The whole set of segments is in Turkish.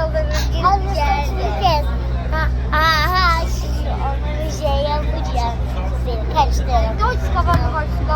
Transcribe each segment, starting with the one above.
alırız gideceğiz. Ha ha ha şimdi bir şey yapacağım. Seni. Doç kafanı koşma.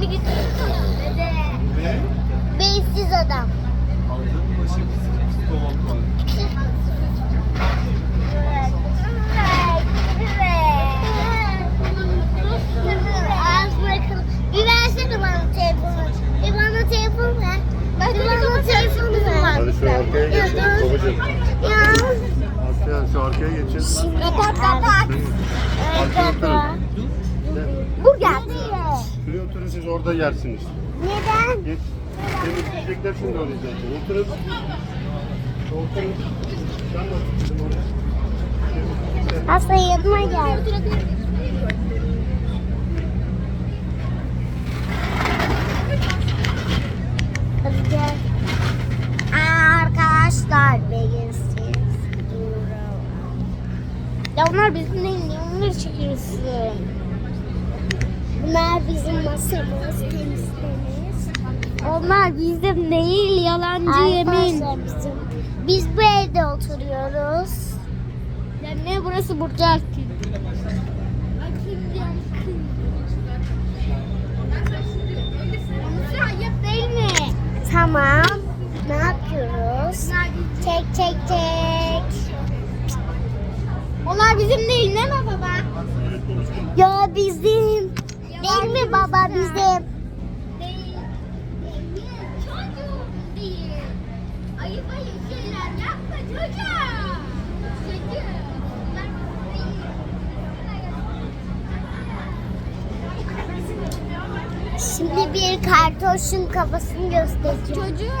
beni getirirsene. Dede. Ve Beysiz adam. aldığım başı doğum var. Bir versene bana telefonu. Bir bana telefon ver. Bir bana telefonu ver. Hadi şu arkaya Ya geçin dur. babacığım. Ya. Arkaya, şu arkaya geçin. Kapat kapat. Arkaya oturun. Burger. Şuraya oturun siz orada yersiniz. Neden? Geç. Temizleyecekler şimdi orayı zaten. Oturun. Oturun. Sen de otur oraya. Aslı yanıma gel. Hadi gel. Aa, arkadaşlar beyinsiz. Ya onlar bizim değil. Niye onları çekiyorsun? Bunlar bizim masamız, temizlemiz. Onlar bizim değil. Yalancı yemin. Arkadaşlar bizim. Biz bu evde oturuyoruz. Ya ne burası Burger King. Ayıp değil mi? Tamam. Ne yapıyoruz? Tek tek tek. Onlar bizim değil değil mi baba? Ya bizim. Değil mi baba bizim? Değil. Değil. Çocuğum değil. Ayıp ayıp şeyler yapma çocuğum. Çocuğum. Bunlar bizim değil. Şimdi bir kartoşun kafasını göstereceğim. Çocuğum.